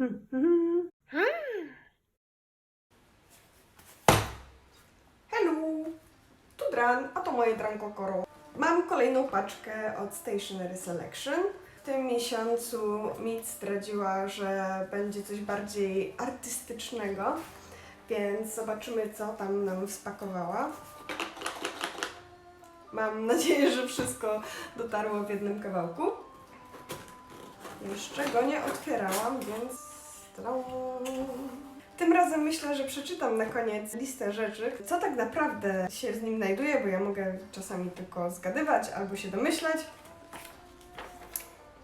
Hello! Tu Dran, a to moje Dranko Koro. Mam kolejną paczkę od Stationery Selection. W tym miesiącu Mit zdradziła, że będzie coś bardziej artystycznego, więc zobaczymy, co tam nam spakowała. Mam nadzieję, że wszystko dotarło w jednym kawałku. Jeszcze go nie otwierałam, więc. Tym razem myślę, że przeczytam na koniec listę rzeczy, co tak naprawdę się w nim znajduje, bo ja mogę czasami tylko zgadywać albo się domyśleć.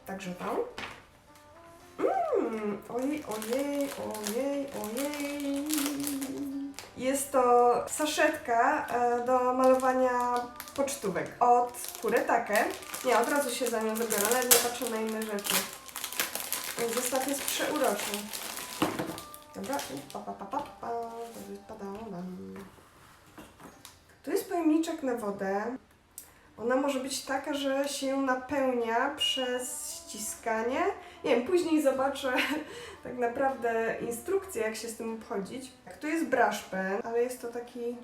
Także to. Mm, ojej, ojej, ojej, ojej. Jest to saszetka e, do malowania pocztówek od Kuretake. Nie, od razu się za nią zabiorę, nawet nie patrzę na inne rzeczy. Zestaw jest przeuroczy. Dobra, pa, pa, pa, pa, pa, padam. Tu jest pojemniczek na wodę. Ona może być taka, że się napełnia przez ściskanie. Nie wiem, później zobaczę tak naprawdę instrukcję, jak się z tym obchodzić. Tu jest brush pen, ale jest to taki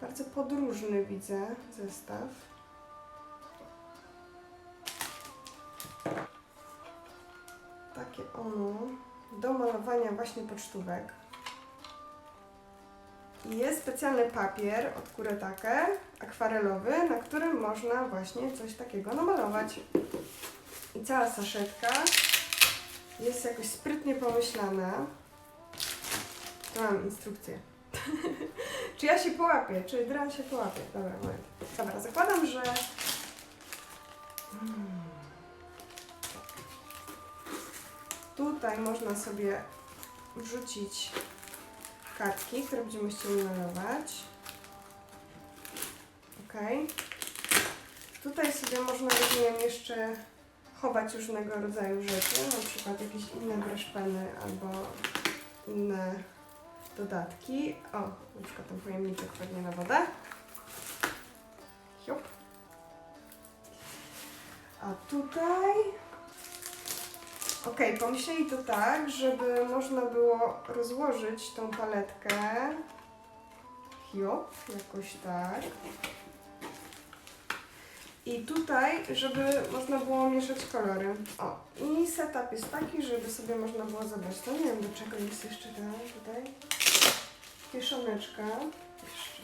bardzo podróżny, widzę, zestaw. Takie ono do malowania właśnie pocztówek. I Jest specjalny papier od Kuretake, akwarelowy, na którym można właśnie coś takiego namalować. I cała saszetka jest jakoś sprytnie pomyślana. Tu mam instrukcję. czy ja się połapię? Czy Dran się połapie? Dobra, moment. Dobra, zakładam, że... Tutaj można sobie wrzucić kartki, które będziemy chcieli malować. Ok. Tutaj sobie można, rozumiem, jeszcze chować różnego rodzaju rzeczy, na przykład jakieś inne brushpeny albo inne dodatki. O, na przykład ten pojemniczek pewnie na wodę. Hiop. A tutaj Okej, pomyśleli to tak, żeby można było rozłożyć tą paletkę. Hiop, jakoś tak. I tutaj, żeby można było mieszać kolory. O, i setup jest taki, żeby sobie można było zabrać. To nie wiem do czego jest jeszcze ta tutaj. Kieszoneczka. Jeszcze.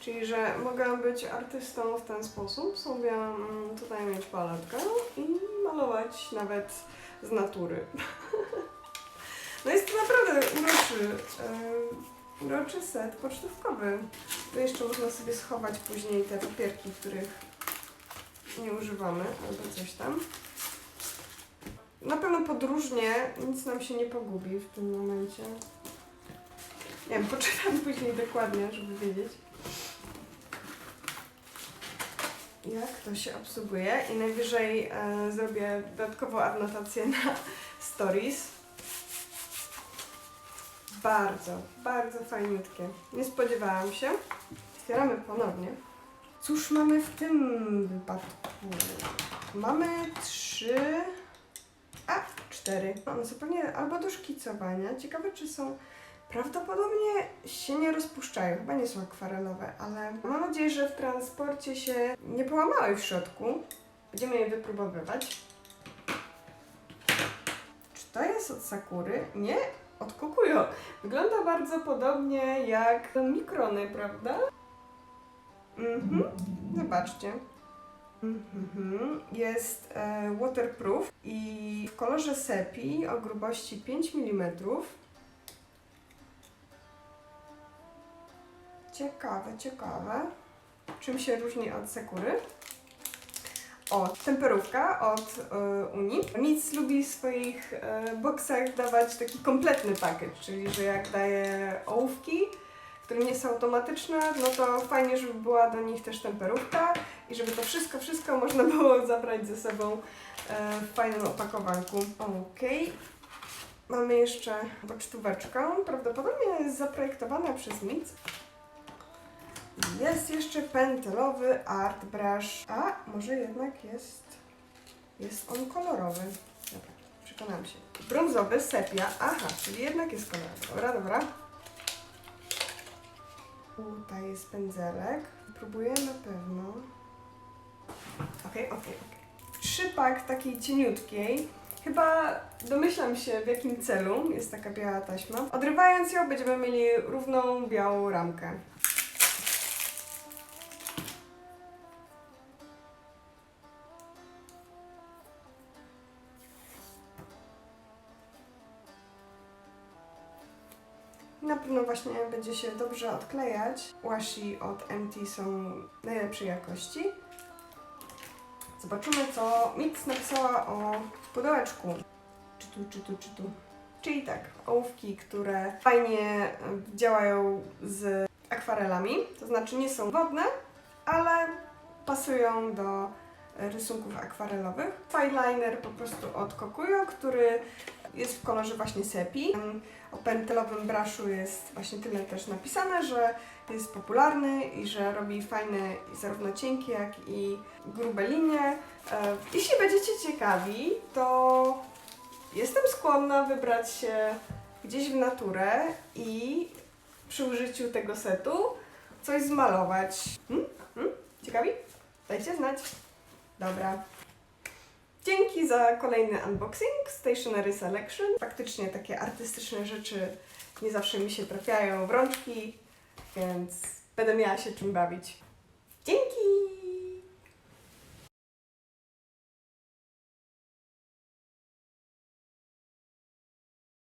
Czyli, że mogę być artystą w ten sposób, sobie mm, tutaj mieć paletkę i nawet z natury. No jest to naprawdę uroczy, uroczy set pocztówkowy. Tu jeszcze można sobie schować później te papierki, których nie używamy, albo coś tam. Na pewno podróżnie nic nam się nie pogubi w tym momencie. Nie wiem, poczytam później dokładnie, żeby wiedzieć jak to się obsługuje i najwyżej e, zrobię dodatkową adnotację na stories. Bardzo, bardzo fajniutkie. Nie spodziewałam się. Otwieramy ponownie. Cóż mamy w tym wypadku? Mamy trzy, a cztery. One są pewnie albo do szkicowania. Ciekawe, czy są Prawdopodobnie się nie rozpuszczają, chyba nie są akwarelowe, ale mam nadzieję, że w transporcie się nie połamały w środku. Będziemy je wypróbowywać. Czy to jest od Sakury? Nie, od Kokuyo. Wygląda bardzo podobnie jak mikrony, prawda? Mhm, zobaczcie. Mhm. Jest e, waterproof i w kolorze sepi o grubości 5 mm. Ciekawe, ciekawe. Czym się różni od Sekury? O, temperówka od y, Uni. Nic lubi w swoich y, boksach dawać taki kompletny pakiet, czyli że jak daje ołówki, które nie są automatyczne, no to fajnie, żeby była do nich też temperówka i żeby to wszystko, wszystko można było zabrać ze sobą y, w fajnym opakowanku. Okej. Mamy jeszcze pocztóweczkę. Prawdopodobnie jest zaprojektowana przez nic. Jest jeszcze pentelowy art brush, a może jednak jest, jest on kolorowy. Dobra, Przekonam się. Brązowy, sepia. Aha, czyli jednak jest kolor. Dobra, dobra. Tutaj jest pędzelek. Próbuję na pewno. Okej, okej, okej. Trzy pak takiej cieniutkiej. Chyba domyślam się w jakim celu jest taka biała taśma. Odrywając ją będziemy mieli równą białą ramkę. Na pewno właśnie będzie się dobrze odklejać. Washi od MT są najlepszej jakości. Zobaczymy, co Mix napisała o pudełeczku. Czy tu, czy tu, czy tu. Czyli tak, ołówki, które fajnie e, działają z akwarelami, to znaczy nie są wodne, ale pasują do rysunków akwarelowych. Fineliner po prostu od Kokuyo, który jest w kolorze właśnie sepi. O pentelowym bruszu jest właśnie tyle też napisane, że jest popularny i że robi fajne zarówno cienkie, jak i grube linie. E, Jeśli będziecie ciekawi, to jestem skłonna wybrać się gdzieś w naturę i przy użyciu tego setu coś zmalować. Hmm? Hmm? Ciekawi? Dajcie znać. Dobra. Dzięki za kolejny unboxing Stationery Selection. Faktycznie takie artystyczne rzeczy nie zawsze mi się trafiają w rączki, więc będę miała się czym bawić.